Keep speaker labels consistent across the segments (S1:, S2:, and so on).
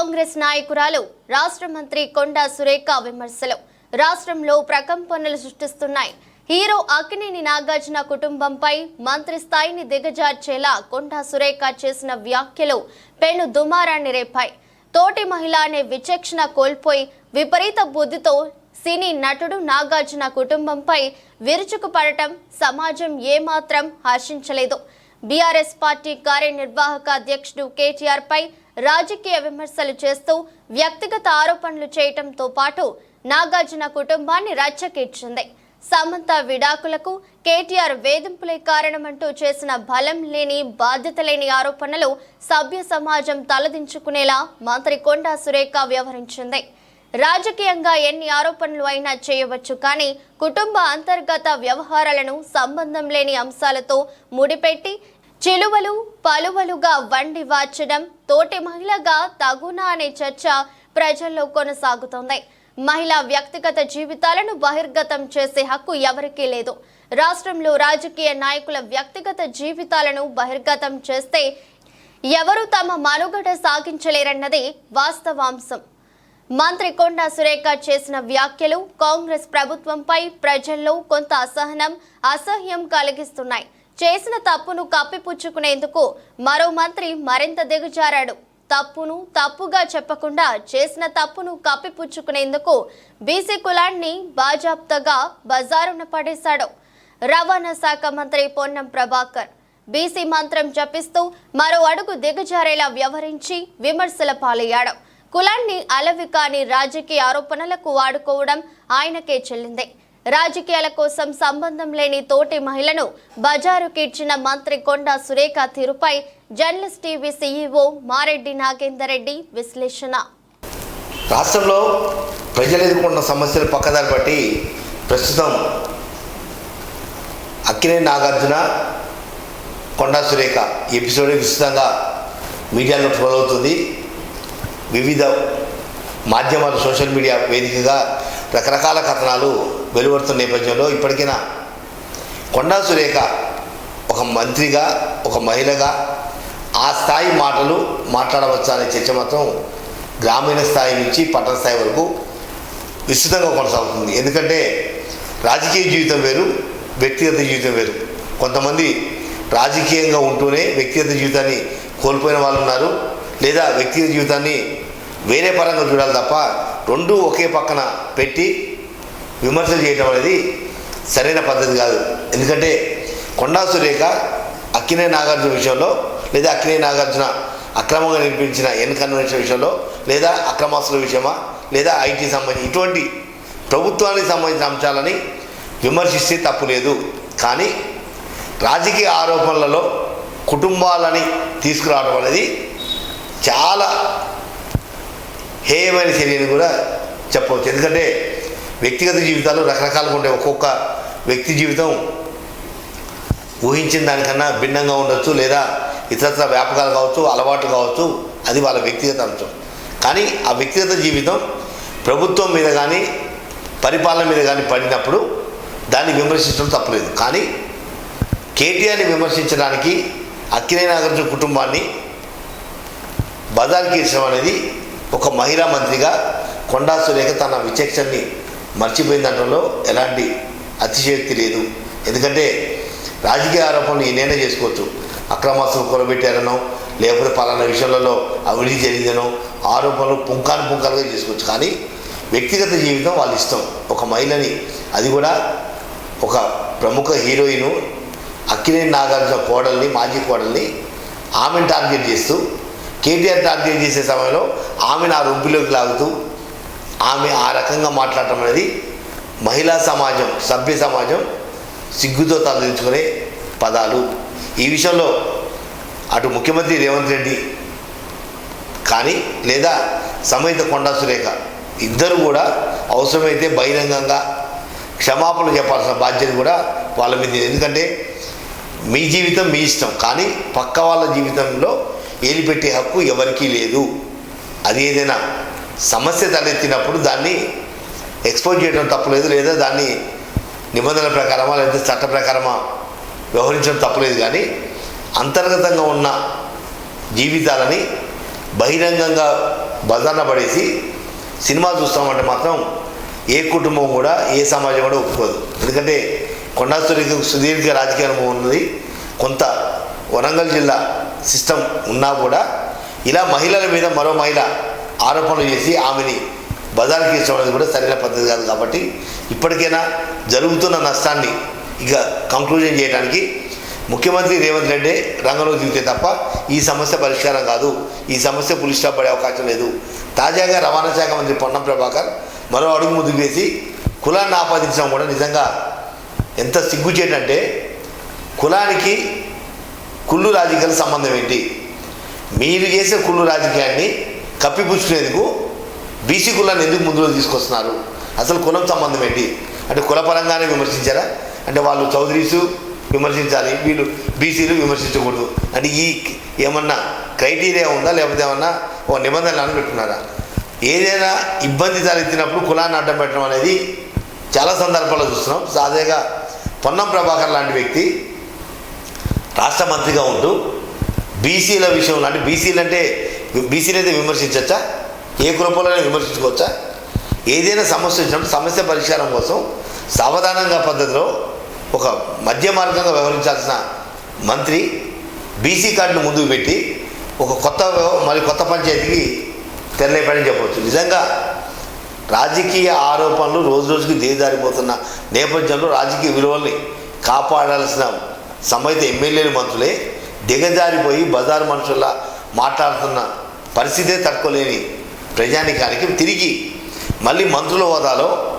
S1: కాంగ్రెస్ నాయకురాలు రాష్ట్ర మంత్రి కొండా సురేఖ విమర్శలు. రాష్ట్రంలో ప్రకంపనలు సృష్టిస్తున్నాయి. హీరో అక్కినేని నాగార్జున కుటుంబంపై మంత్రి స్థాయిని దిగజార్చేలా కొండా సురేఖ చేసిన వ్యాఖ్యలు పెను దుమారాన్ని రేపాయి. తోటి మహిళ అనే విచక్షణ కోల్పోయి విపరీత బుద్ధితో సినీ నటుడు నాగార్జున కుటుంబంపై విరుచుకుపడటం సమాజం ఏమాత్రం హర్షించలేదు. బీఆర్ఎస్ పార్టీ కార్యనిర్వాహక అధ్యక్షుడు కేటీఆర్ పై రాజకీయ విమర్శలు చేస్తూ వ్యక్తిగత ఆరోపణలు చేయటంతో పాటు నాగార్జున కుటుంబాన్ని రచ్చకిచ్చింది సమంత విడాకులకు కేటీఆర్ వేధింపులే కారణమంటూ చేసిన బలం లేని బాధ్యత లేని ఆరోపణలు సభ్య సమాజం తలదించుకునేలా మంత్రి కొండా సురేఖ వ్యవహరించింది. రాజకీయంగా ఎన్ని ఆరోపణలు అయినా చేయవచ్చు కానీ కుటుంబ అంతర్గత వ్యవహారాలను సంబంధం లేని అంశాలతో ముడిపెట్టి చిలువలు పలువలుగా వండి వార్చడం తోటి మహిళగా తగునా అనే చర్చ ప్రజల్లో కొనసాగుతోంది. మహిళా వ్యక్తిగత జీవితాలను బహిర్గతం చేసే హక్కు ఎవరికీ లేదు. రాష్ట్రంలో రాజకీయ నాయకుల వ్యక్తిగత జీవితాలను బహిర్గతం చేస్తే ఎవరు తమ మనుగడ సాగించలేరన్నది వాస్తవాంశం. మంత్రి కొండా సురేఖ చేసిన వ్యాఖ్యలు కాంగ్రెస్ ప్రభుత్వంపై ప్రజల్లో కొంత అసహనం అసహ్యం కలిగిస్తున్నాయి. చేసిన తప్పును కప్పిపుచ్చుకునేందుకు మరో మంత్రి మరింత దిగజారాడు. తప్పును తప్పుగా చెప్పకుండా చేసిన తప్పును కప్పిపుచ్చుకునేందుకు బీసీ కులాన్ని బాజాప్తగా బజారున పడేశాడు. రవాణా శాఖ మంత్రి పొన్నం ప్రభాకర్ బీసీ మంత్రం జపిస్తూ మరో అడుగు దిగజారేలా వ్యవహరించి విమర్శల పాలయ్యాడు. కులాన్ని అలవి కాని రాజకీయ ఆరోపణలకు వాడుకోవడం ఆయనకే చెల్లింది. రాజకీయాల కోసం సంబంధం లేని తోటి మహిళను బజారుకి ఇచ్చిన మంత్రి కొండా సురేఖ తీరుపై journalist TV CEO Mareddy Nagender Reddy విశ్లేషణ.
S2: రాష్ట్రంలో ప్రజలు ఎదుర్కొన్న సమస్యలు పక్కదారి బట్టి ప్రస్తుతం అక్కినే నాగార్జున కొండా సురేఖ ఎపిసోడ్ విస్తృతంగా మీడియాలో ట్రోల్ అవుతుంది వివిధ మాధ్యమాలు సోషల్ మీడియా వేదికగా రకరకాల కథనాలు వెలువడుతున్న నేపథ్యంలో ఇప్పటికైనా కొండా సురేఖ ఒక మంత్రిగా ఒక మహిళగా ఆ స్థాయి మాటలు మాట్లాడవచ్చా అనే చర్చ మాత్రం గ్రామీణ స్థాయి నుంచి పట్టణ స్థాయి వరకు విస్తృతంగా కొనసాగుతుంది. ఎందుకంటే రాజకీయ జీవితం వేరు వ్యక్తిగత జీవితం వేరు. కొంతమంది రాజకీయంగా ఉంటూనే వ్యక్తిగత జీవితాన్ని కోల్పోయిన వాళ్ళు ఉన్నారు లేదా వ్యక్తిగత జీవితాన్ని వేరే పరంగా చూడాలి తప్ప రెండు ఒకే పక్కన పెట్టి విమర్శలు చేయటం అనేది సరైన పద్ధతి కాదు. ఎందుకంటే కొండా సురేఖ అక్కినే నాగార్జున విషయంలో లేదా అక్కినే నాగార్జున అక్రమంగా నిర్మించిన ఎన్ కన్వెన్షన్ విషయంలో లేదా అక్రమాస్తుల విషయమా లేదా ఐటీ సంబంధించి ఇటువంటి ప్రభుత్వానికి సంబంధించిన అంశాలని విమర్శిస్తే తప్పు లేదు. కానీ రాజకీయ ఆరోపణలలో కుటుంబాలని తీసుకురావడం అనేది చాలా హేయమైన చర్యని కూడా చెప్పవచ్చు. ఎందుకంటే వ్యక్తిగత జీవితాలు రకరకాలుగా ఉంటాయి ఒక్కొక్క వ్యక్తి జీవితం ఊహించిన దానికన్నా భిన్నంగా ఉండొచ్చు లేదా ఇతరత్ర వ్యాపకాలు కావచ్చు అలవాట్లు కావచ్చు అది వాళ్ళ వ్యక్తిగత అంశం. కానీ ఆ వ్యక్తిగత జీవితం ప్రభుత్వం మీద కానీ పరిపాలన మీద కానీ పడినప్పుడు దాన్ని విమర్శించడం తప్పలేదు. కానీ కేటీఆర్ని విమర్శించడానికి అక్కినే నాగార్జున కుటుంబాన్ని బజార్కి ఇచ్చడం అనేది ఒక మహిళా మంత్రిగా కొండా సురేఖ తన విచక్షణని మర్చిపోయిందనడంలో ఎలాంటి అతిశయక్తి లేదు. ఎందుకంటే రాజకీయ ఆరోపణలు ఈయనైనా చేసుకోవచ్చు. అక్రమాస్తులు కొలబెట్టారనో లేకపోతే పలానా విషయాలలో అవినీతి జరిగిందనో ఆరోపణలు పుంకాను పుంకాలుగా చేసుకోవచ్చు. కానీ వ్యక్తిగత జీవితం వాళ్ళ ఇష్టం. ఒక మహిళని అది కూడా ఒక ప్రముఖ హీరోయిన్ అక్కినేని నాగార్జున కోడల్ని మాజీ కోడల్ని ఆమెను టార్గెట్ చేస్తూ కేటీఆర్ టార్గెట్ చేసే సమయంలో ఆమెను ఆ రొంపిలోకి లాగుతూ ఆమె ఆ రకంగా మాట్లాడటం అనేది మహిళా సమాజం సభ్య సమాజం సిగ్గుతో తలదించుకునే పదాలు. ఈ విషయంలో అటు ముఖ్యమంత్రి రేవంత్ రెడ్డి కానీ లేదా సమేత కొండా సురేఖ ఇద్దరు కూడా అవసరమైతే బహిరంగంగా క్షమాపణ చెప్పాల్సిన బాధ్యత కూడా వాళ్ళ మీద ఎందుకంటే మీ జీవితం మీ ఇష్టం కానీ పక్క వాళ్ళ జీవితంలో ఏలిపెట్టే హక్కు ఎవరికీ లేదు. అది ఏదైనా సమస్య తలెత్తినప్పుడు దాన్ని ఎక్స్పోజ్ చేయడం తప్పలేదు లేదా దాన్ని నిబంధనల ప్రకారమా లేదా చట్ట ప్రకారమా వ్యవహరించడం తప్పులేదు. కానీ అంతర్గతంగా ఉన్న జీవితాలని బహిరంగంగా బజార్న పడేసి సినిమా చూస్తామంటే మాత్రం ఏ కుటుంబం కూడా ఏ సమాజం కూడా ఒప్పుకోదు. ఎందుకంటే కొండాస్తూరికి సుదీర్ఘ రాజకీయ అనుభవం ఉన్నది. కొంత వరంగల్ జిల్లా సిస్టమ్ ఉన్నా కూడా ఇలా మహిళల మీద మరో మహిళ ఆరోపణలు చేసి ఆమెని బజార్కి ఇష్టం కూడా సరైన పద్ధతి కాదు కాబట్టి ఇప్పటికైనా జరుగుతున్న నష్టాన్ని ఇక కంక్లూజన్ చేయడానికి ముఖ్యమంత్రి రేవంత్ రెడ్డి రంగంలో దిగితే తప్ప ఈ సమస్య పరిష్కారం కాదు. ఈ సమస్య పులిస్టాప్ పడే అవకాశం లేదు. తాజాగా రవాణా శాఖ మంత్రి పొన్నం ప్రభాకర్ మరో అడుగు ముందుకు వేసి కులాన్ని ఆపాదించడం కూడా నిజంగా ఎంత సిగ్గుచేటంటే కులానికి కుళ్ళు రాజకీయాల సంబంధం ఏంటి? మీరు చేసే కుళ్ళు రాజకీయాన్ని కప్పిపుచ్చుకునేందుకు బీసీ కులాన్ని ఎందుకు ముందులో తీసుకొస్తున్నారు? అసలు కులం సంబంధం ఏంటి? అంటే కులపరంగానే విమర్శించారా? అంటే వాళ్ళు చౌదరీసు విమర్శించాలి వీళ్ళు బీసీలు విమర్శించకూడదు అంటే ఈ ఏమన్నా క్రైటీరియా ఉందా? లేకపోతే ఏమన్నా ఓ నిబంధనలు పెట్టుకున్నారా? ఏదైనా ఇబ్బంది తలెత్తినప్పుడు కులాన్ని అడ్డం పెట్టడం అనేది చాలా సందర్భాల్లో చూస్తున్నాం. సాధారణంగా పొన్నం ప్రభాకర్ లాంటి వ్యక్తి రాష్ట్ర మంత్రిగా ఉంటూ బీసీల విషయంలో అంటే బీసీలు అంటే బీసీని అయితే విమర్శించవచ్చా ఏ కులపోలైనా విమర్శించుకోవచ్చా? ఏదైనా సమస్య వచ్చినప్పుడు సమస్య పరిష్కారం కోసం సావధానంగా పద్ధతిలో ఒక మధ్య మార్గంగా వ్యవహరించాల్సిన మంత్రి బీసీ కార్డును ముందుకు పెట్టి ఒక కొత్త మరి కొత్త పంచాయతీకి తెరలేపని చెప్పవచ్చు. నిజంగా రాజకీయ ఆరోపణలు రోజు రోజుకి దిగజారిపోతున్న నేపథ్యంలో రాజకీయ విలువల్ని కాపాడాల్సిన సమయత ఎమ్మెల్యేలు మంత్రులే దిగజారిపోయి బజారు మనుషుల్లా మాట్లాడుతున్న పరిస్థితే తట్టుకోలేని ప్రజానికానికి తిరిగి మళ్ళీ మంత్రుల హోదాలో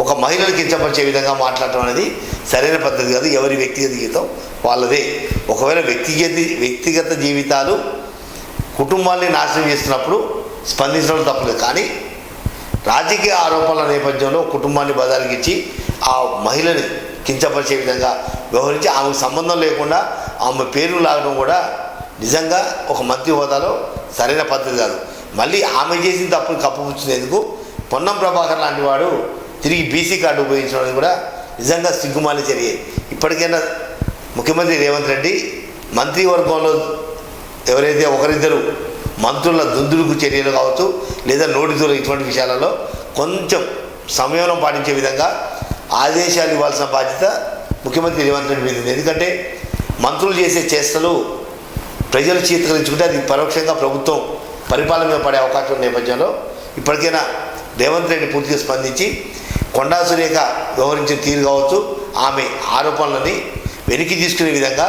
S2: ఒక మహిళను కించపరిచే విధంగా మాట్లాడటం అనేది సరైన పద్ధతి కాదు. ఎవరి వ్యక్తిగత జీవితం వాళ్ళదే. ఒకవేళ వ్యక్తిగత వ్యక్తిగత జీవితాలు కుటుంబాన్ని నాశనం చేస్తున్నప్పుడు స్పందించడం తప్పలేదు. కానీ రాజకీయ ఆరోపణల నేపథ్యంలో కుటుంబాన్ని బదాలిగించి ఆ మహిళని కించపరిచే విధంగా వ్యవహరించి ఆమెకు సంబంధం లేకుండా ఆమె పేరు లాగడం కూడా నిజంగా ఒక మంత్రి హోదాలో సరైన పద్ధతి కాదు. మళ్ళీ ఆమె చేసిన తప్పుని కప్పుపుచ్చినందుకు పొన్నం ప్రభాకర్ లాంటి వాడు తిరిగి బీసీ కార్డు ఉపయోగించడం అనేది కూడా నిజంగా సిగ్గుమాలి చర్య ఇప్పటికైనా ముఖ్యమంత్రి రేవంత్ రెడ్డి మంత్రివర్గంలో ఎవరైతే ఒకరిద్దరు మంత్రుల దుందుడుకు చర్యలు కావచ్చు లేదా నోటితో ఇటువంటి విషయాలలో కొంచెం సంయమనం పాటించే విధంగా ఆదేశాలు ఇవ్వాల్సిన బాధ్యత ముఖ్యమంత్రి రేవంత్ రెడ్డి మీద ఉంది. ఎందుకంటే మంత్రులు చేసే చేష్టలు ప్రజలు చీతకరించుకుంటే అది పరోక్షంగా ప్రభుత్వం పరిపాలన మీద పడే అవకాశం నేపథ్యంలో ఇప్పటికైనా రేవంత్ రెడ్డి పూర్తిగా స్పందించి కొండా సురేఖ వ్యవహరించిన తీరు కావచ్చు ఆమె ఆరోపణలని వెనక్కి తీసుకునే విధంగా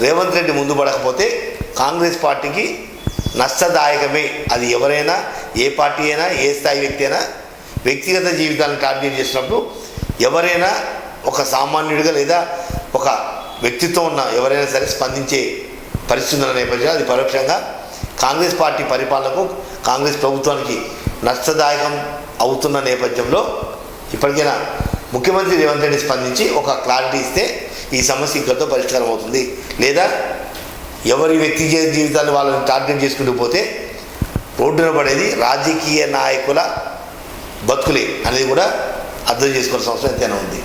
S2: రేవంత్ రెడ్డి ముందు పడకపోతే కాంగ్రెస్ పార్టీకి నష్టదాయకమే. అది ఎవరైనా ఏ పార్టీ అయినా ఏ స్థాయి వ్యక్తి అయినా వ్యక్తిగత జీవితాలను టార్గెట్ చేసినప్పుడు ఎవరైనా ఒక సామాన్యుడిగా లేదా ఒక వ్యక్తిత్వం ఉన్న ఎవరైనా సరే స్పందించే పరిస్థితుల నేపథ్యంలో అది పరోక్షంగా కాంగ్రెస్ పార్టీ పరిపాలనకు కాంగ్రెస్ ప్రభుత్వానికి నష్టదాయకం అవుతున్న నేపథ్యంలో ఇప్పటికైనా ముఖ్యమంత్రి రేవంత్ రెడ్డి స్పందించి ఒక క్లారిటీ ఇస్తే ఈ సమస్య ఇక్కడితో పరిష్కారం అవుతుంది. లేదా ఎవరి వ్యక్తిగత జీవితాన్ని వాళ్ళని టార్గెట్ చేసుకుంటూ పోతే రోడ్డున పడేది రాజకీయ నాయకుల బతుకులే అనేది కూడా అర్థం చేసుకోవాల్సిన అవసరం ఎంతైనా ఉంది.